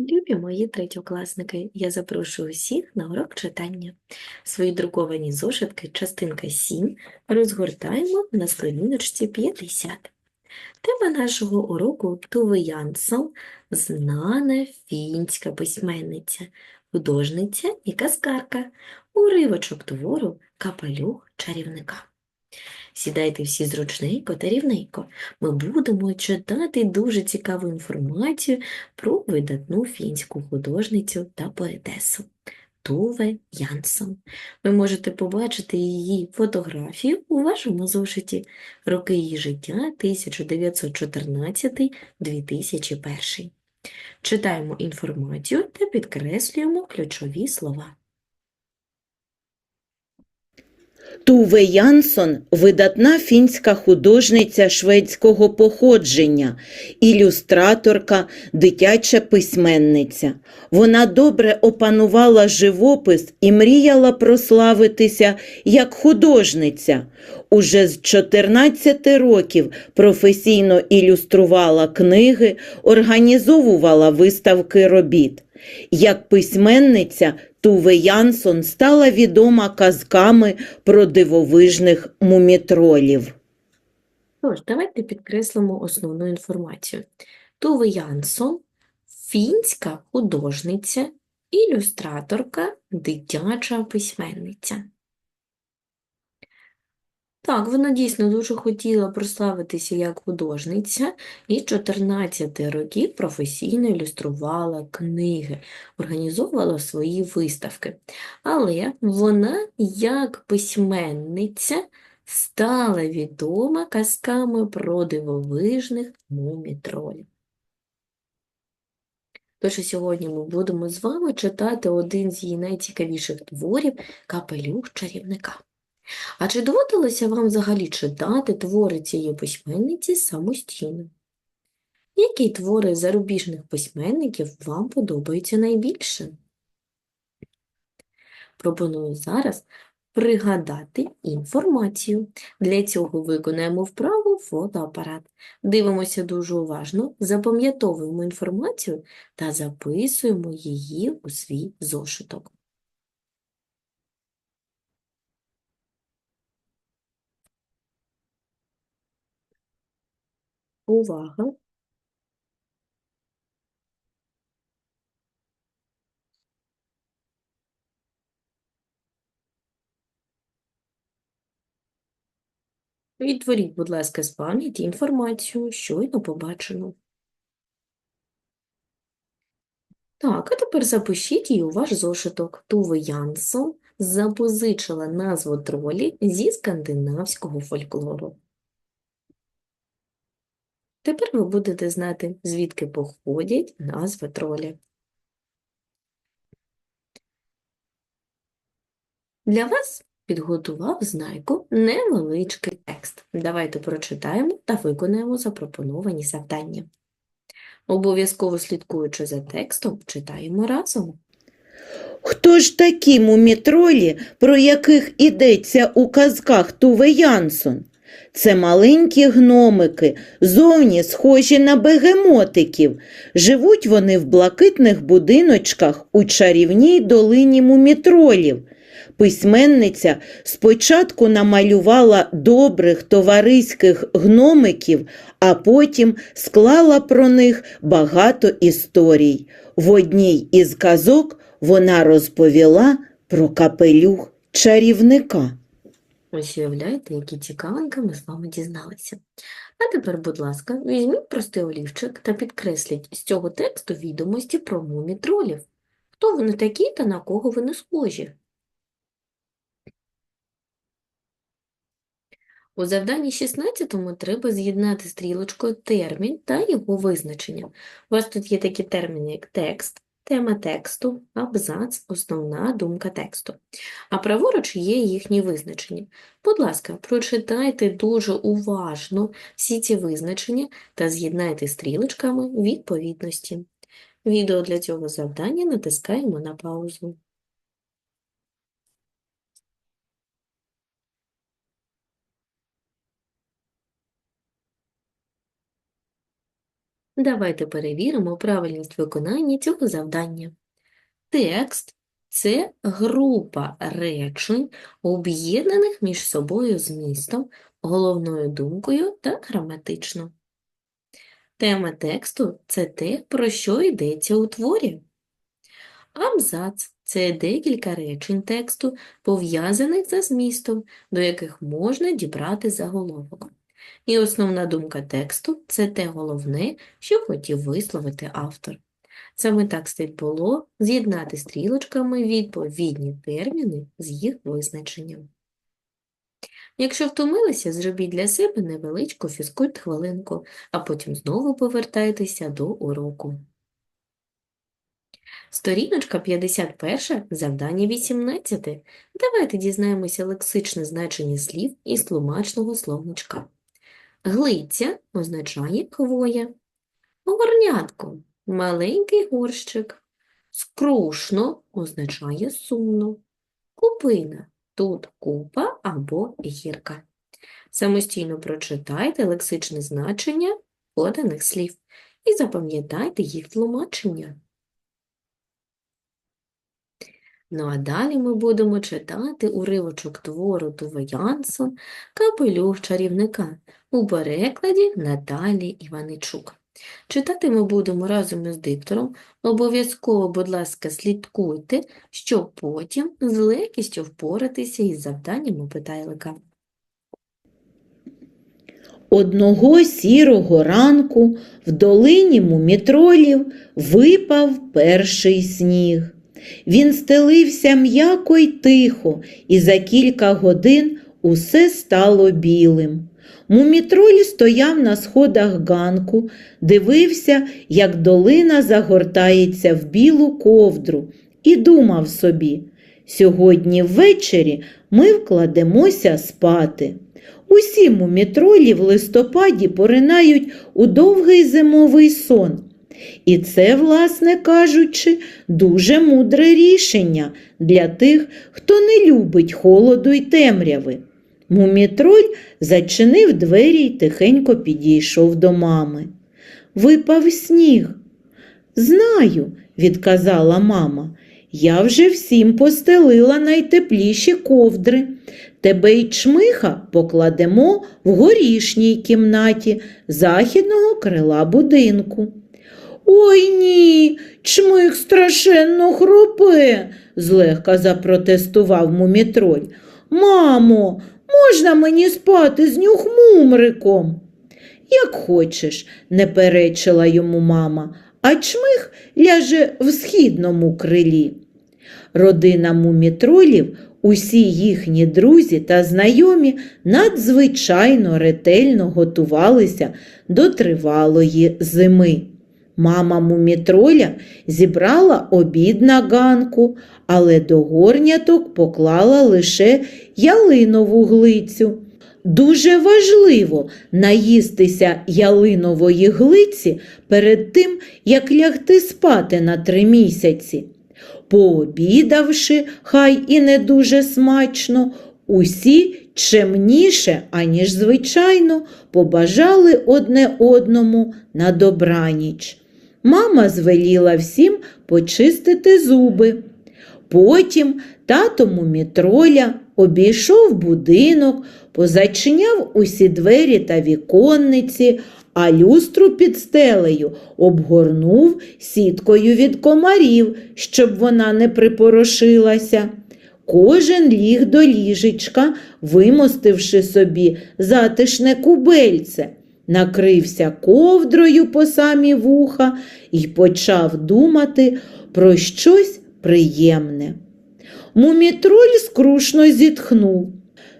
Любі мої третьокласники, я запрошую всіх на урок читання. Свої друковані зошитки, частинка 7, розгортаємо на сторіночці 50. Тема нашого уроку Туве Янсон – знана фінська письменниця, художниця і казкарка, уривочок твору «Капелюх чарівника». Сідайте всі зручненько та рівненько. Ми будемо читати дуже цікаву інформацію про видатну фінську художницю та поетесу Туве Янсон. Ви можете побачити її фотографію у вашому зошиті. Роки її життя 1914-2001. Читаємо інформацію та підкреслюємо ключові слова. Туве Янсон – видатна фінська художниця шведського походження, ілюстраторка, дитяча письменниця. Вона добре опанувала живопис і мріяла прославитися як художниця. Уже з 14 років професійно ілюструвала книги, організовувала виставки робіт. Як письменниця Туве Янсон стала відома казками про дивовижних мумітролів. Тож, давайте підкреслимо основну інформацію. Туве Янсон – фінська художниця, ілюстраторка, дитяча письменниця. Так, вона дійсно дуже хотіла прославитися як художниця і з 14 років професійно ілюструвала книги, організовувала свої виставки. Але вона як письменниця стала відома казками про дивовижних мумітролів. Тож сьогодні ми будемо з вами читати один з її найцікавіших творів «Капелюх чарівника». А чи доводилося вам взагалі читати твори цієї письменниці самостійно? Які твори зарубіжних письменників вам подобаються найбільше? Пропоную зараз пригадати інформацію. Для цього виконаємо вправу фотоапарат. Дивимося дуже уважно, запам'ятовуємо інформацію та записуємо її у свій зошиток. Увага! Відтворіть, будь ласка, з пам'яті інформацію, щойно побачену. Так, а тепер запишіть її у ваш зошиток. Туве Янсон запозичила назву тролі зі скандинавського фольклору. Тепер ви будете знати, звідки походять назви тролі. Для вас підготував знайку невеличкий текст. Давайте прочитаємо та виконаємо запропоновані завдання. Обов'язково слідкуючи за текстом, читаємо разом. Хто ж такі мумітролі, про яких ідеться у казках Туве Янсон? Це маленькі гномики, зовні схожі на бегемотиків. Живуть вони в блакитних будиночках у чарівній долині мумітролів. Письменниця спочатку намалювала добрих товариських гномиків, а потім склала про них багато історій. В одній із казок вона розповіла про капелюх чарівника. Ось уявляєте, які цікавинки ми з вами дізналися. А тепер, будь ласка, візьміть простий олівчик та підкресліть з цього тексту відомості про мумітролів. Хто вони такі та на кого вони схожі? У завданні 16 треба з'єднати стрілочкою термін та його визначення. У вас тут є такі терміни, як текст, тема тексту, абзац, основна думка тексту. А праворуч є їхні визначення. Будь ласка, прочитайте дуже уважно всі ці визначення та з'єднайте стрілочками відповідності. Відео для цього завдання натискаємо на паузу. Давайте перевіримо правильність виконання цього завдання. Текст – це група речень, об'єднаних між собою змістом, головною думкою та граматично. Тема тексту – це те, про що йдеться у творі. Абзац – це декілька речень тексту, пов'язаних за змістом, до яких можна дібрати заголовок. І основна думка тексту – це те головне, що хотів висловити автор. Саме так слід було з'єднати стрілочками відповідні терміни з їх визначенням. Якщо втомилися, зробіть для себе невеличку фізкульт-хвилинку, а потім знову повертайтеся до уроку. Сторіночка 51, завдання 18. Давайте дізнаємося лексичне значення слів із тлумачного словничка. Глиця означає хвоя. Горнятко – маленький горщик. Скрушно означає сумно. Купина – тут купа або гірка. Самостійно прочитайте лексичне значення поданих слів і запам'ятайте їх тлумачення. Ну а далі ми будемо читати уривочок твору Туве Янсон «Капелюх чарівника» у перекладі Наталії Іваничук. Читати ми будемо разом із диктором. Обов'язково, будь ласка, слідкуйте, щоб потім з легкістю впоратися із завданнями питайлика. Одного сірого ранку в долині мумітролів випав перший сніг. Він стелився м'яко й тихо, і за кілька годин усе стало білим. Мумітроль стояв на сходах ганку, дивився, як долина загортається в білу ковдру, і думав собі, сьогодні ввечері ми вкладемося спати. Усі мумітролі в листопаді поринають у довгий зимовий сон. І це, власне кажучи, дуже мудре рішення для тих, хто не любить холоду й темряви. Мумітроль зачинив двері й тихенько підійшов до мами. Випав сніг. Знаю, відказала мама. Я вже всім постелила найтепліші ковдри. Тебе й чмиха покладемо в горішній кімнаті західного крила будинку. Ой ні, чмих страшенно хропе, злегка запротестував мумітроль. Мамо, можна мені спати з нюхмумриком? Як хочеш, не перечила йому мама, а чмих ляже в східному крилі. Родина мумітролів, усі їхні друзі та знайомі надзвичайно ретельно готувалися до тривалої зими. Мама мумітроля зібрала обід на ганку, але до горняток поклала лише ялинову глицю. Дуже важливо наїстися ялинової глиці перед тим, як лягти спати на три місяці. Пообідавши, хай і не дуже смачно, усі чемніше, аніж звичайно, побажали одне одному на добраніч. Мама звеліла всім почистити зуби. Потім тато мумітроля обійшов будинок, позачиняв усі двері та віконниці, а люстру під стелею обгорнув сіткою від комарів, щоб вона не припорошилася. Кожен ліг до ліжечка, вимостивши собі затишне кубельце, накрився ковдрою по самі вуха і почав думати про щось приємне. Мумітроль скрушно зітхнув.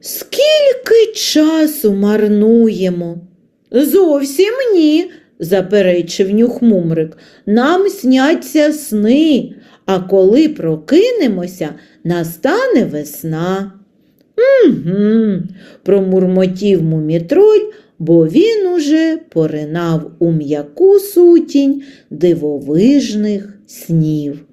Скільки часу марнуємо? Зовсім ні, заперечив нюхмумрик. Нам сняться сни, а коли прокинемося, настане весна. Угу, промурмотів мумітроль, бо він уже поринав у м'яку сутінь дивовижних снів.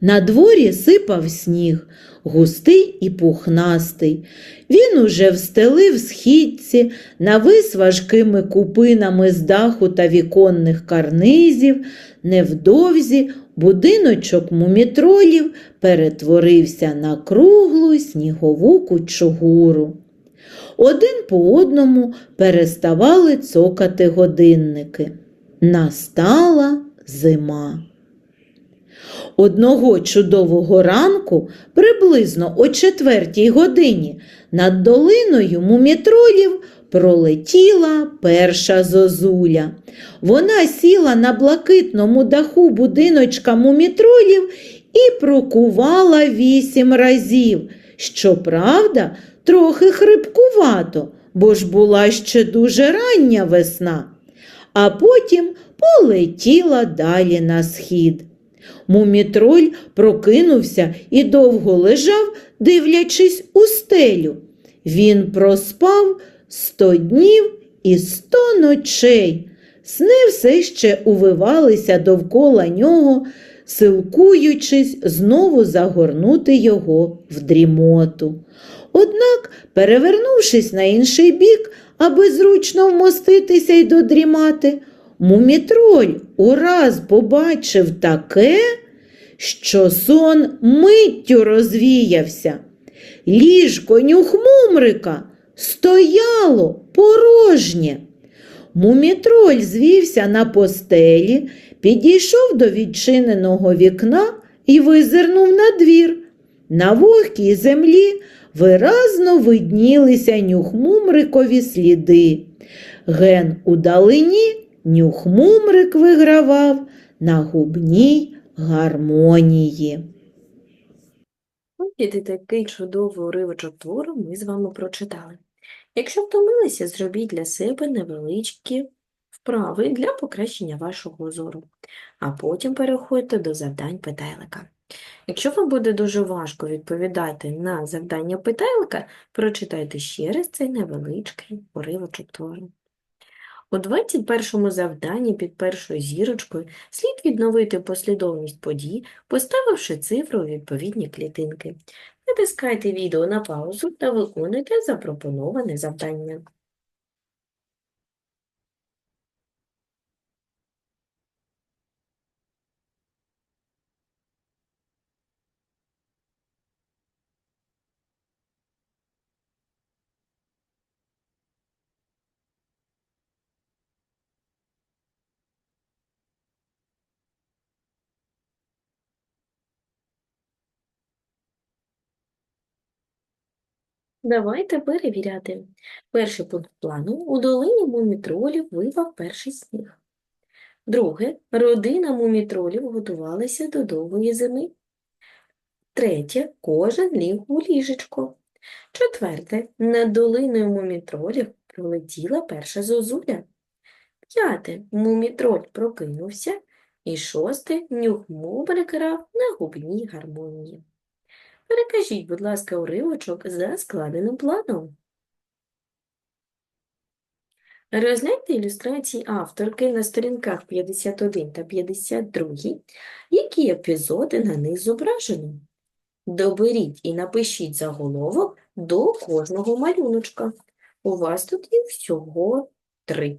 На дворі сипав сніг, густий і пухнастий. Він уже встелив східці, навис важкими купинами з даху та віконних карнизів. Невдовзі будиночок мумітролів перетворився на круглу снігову кучугуру. Один по одному переставали цокати годинники. Настала зима. Одного чудового ранку, приблизно о четвертій годині, над долиною мумітролів пролетіла перша зозуля. Вона сіла на блакитному даху будиночка мумітролів і прокувала вісім разів. Щоправда, трохи хрипкувато, бо ж була ще дуже рання весна, а потім полетіла далі на схід. Мумітроль прокинувся і довго лежав, дивлячись у стелю. Він проспав сто днів і сто ночей. Сни все ще увивалися довкола нього, силкуючись знову загорнути його в дрімоту. Однак, перевернувшись на інший бік, аби зручно вмоститися й додрімати, мумітроль ураз побачив таке, що сон миттю розвіявся. Ліжко нюхмумрика стояло порожнє. Мумітроль звівся на постелі, підійшов до відчиненого вікна і визирнув на двір. На вогкій землі виразно виднілися нюхмумрикові сліди. Ген у далині нюхмумрик вигравав на губній гармонії. І такий чудовий уривочок твору ми з вами прочитали. Якщо втомилися, зробіть для себе невеличкі вправи для покращення вашого зору, а потім переходьте до завдань питайлика. Якщо вам буде дуже важко відповідати на завдання питайлика, прочитайте ще раз цей невеличкий уривочок твору. У 21 завданні під першою зірочкою слід відновити послідовність подій, поставивши цифру у відповідні клітинки. Натискайте відео на паузу та виконуйте запропоноване завдання. Давайте перевіряти. Перший пункт плану. У долині мумітролів випав перший сніг. Друге. Родина мумітролів готувалася до довгої зими. Третє. Кожен ліг у ліжечко. Четверте. Над долиною мумітролів пролетіла перша зозуля. П'яте. Мумітроль прокинувся. І шосте. Нюх мубрик на губній гармонії. Перекажіть, будь ласка, уривочок за складеним планом. Розгляньте ілюстрації авторки на сторінках 51 та 52, які епізоди на них зображено. Доберіть і напишіть заголовок до кожного малюночка. У вас тут є всього три.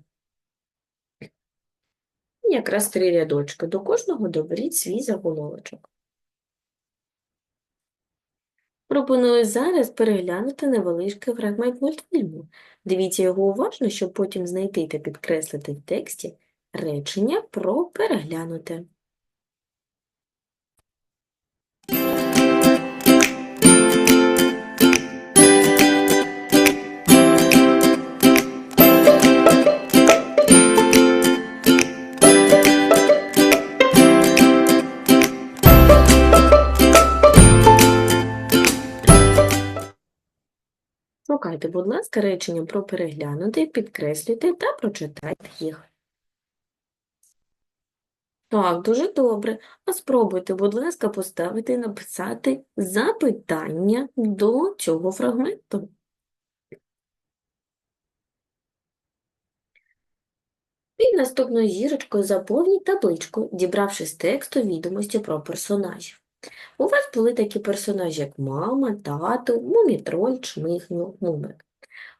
Якраз три рядочки. До кожного доберіть свій заголовочок. Пропоную зараз переглянути невеличкий фрагмент мультфільму. Дивіться його уважно, щоб потім знайти та підкреслити в тексті речення про переглянуте. Шукайте, будь ласка, речення про переглянути, підкреслюйте та прочитайте їх. Так, дуже добре. А спробуйте, будь ласка, поставити і написати запитання до цього фрагменту. Під наступною зірочкою заповніть табличку, дібравши з тексту відомості про персонажів. У вас були такі персонажі, як мама, тато, мумітроль, чмихнув, мумик.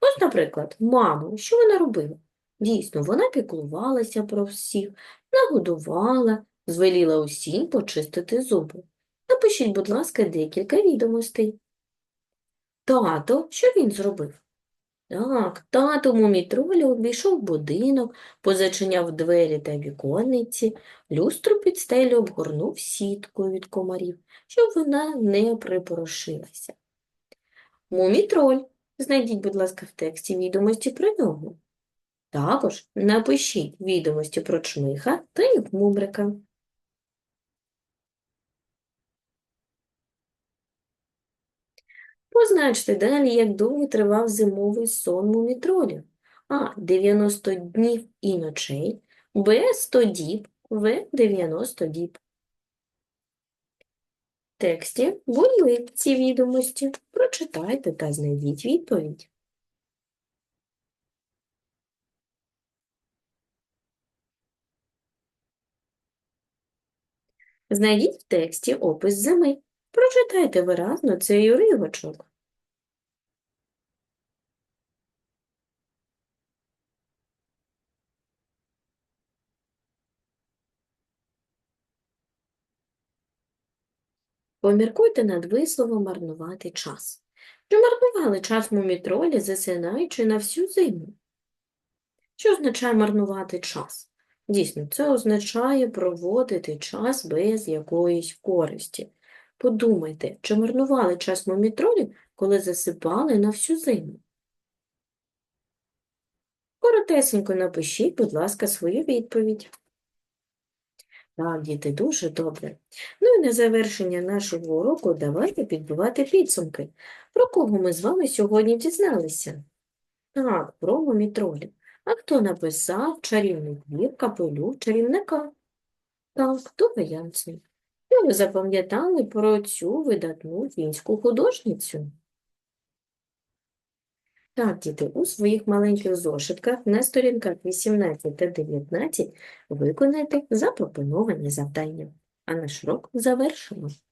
Ось, наприклад, мама, що вона робила? Дійсно, вона піклувалася про всіх, нагодувала, звеліла усім почистити зуби. Напишіть, будь ласка, декілька відомостей. Тато, що він зробив? Так, тато мумітроля обійшов будинок, позачиняв двері та віконниці, люстру під стелю обгорнув сіткою від комарів, щоб вона не припорошилася. Мумітроль. Знайдіть, будь ласка, в тексті відомості про нього. Також напишіть відомості про чмиха та їх мумрика. Позначте далі, як довго тривав зимовий сон мумітролів. А. 90 днів і ночей, Б. 100 діб, В. 90 діб. В тексті були ці відомості. Прочитайте та знайдіть відповідь. Знайдіть в тексті опис зими. Прочитайте виразно цей уривочок. Поміркуйте над висловом марнувати час. Чи марнували час мумітролі, засинаючи на всю зиму? Що означає марнувати час? Дійсно, це означає проводити час без якоїсь користі. Подумайте, чи марнували час мумітролі, коли засипали на всю зиму? Коротесенько напишіть, будь ласка, свою відповідь. Так, діти, дуже добре. Ну і на завершення нашого уроку давайте підбивати підсумки. Про кого ми з вами сьогодні дізналися? Так, про мумітролів. А хто написав чарівний твір капелюх чарівника? Так, Тove Янсен. Що ви запам'ятали про цю видатну фінську художницю? Так, діти, у своїх маленьких зошитках на сторінках 18 та 19 виконайте запропоновані завдання. А наш урок завершено.